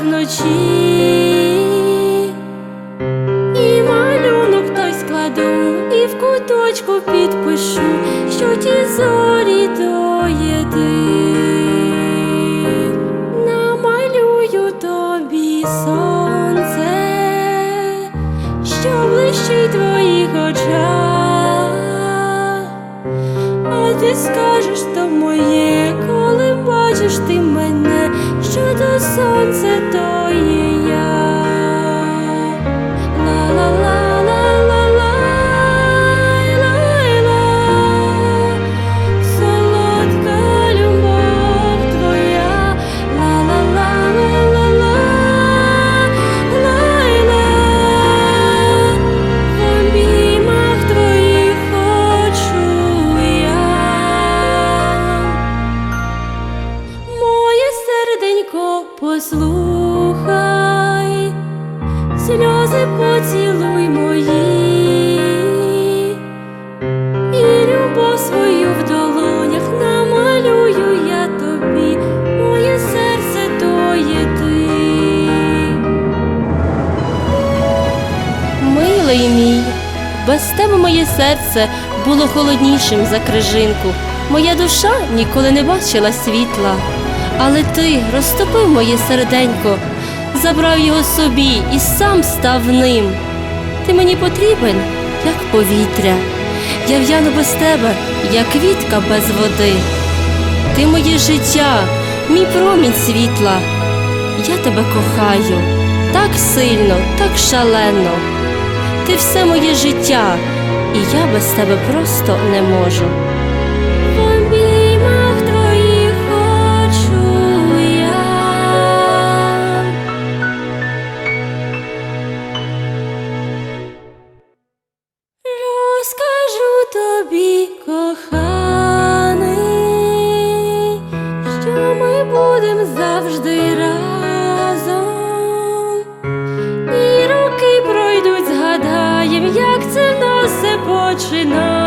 вночі. І малюнок той складу, і в куточку підпишу, що ті зорі то є ти. Намалюю тобі сонце, що блищить твоїх очах. А ти скажеш то моє, послухай, сльози поцілуй мої, і любов свою в долонях намалюю я тобі, моє серце то є ти. Милий мій, без тебе моє серце було холоднішим за крижинку. Моя душа ніколи не бачила світла, але ти розтопив моє серденько, забрав його собі і сам став ним. Ти мені потрібен, як повітря. Я в'яну без тебе, як квітка без води. Ти моє життя, мій промінь світла. Я тебе кохаю так сильно, так шалено. Ти все моє життя, і я без тебе просто не можу. Ми будемо завжди разом. І роки пройдуть, згадаєм, як це все тебе,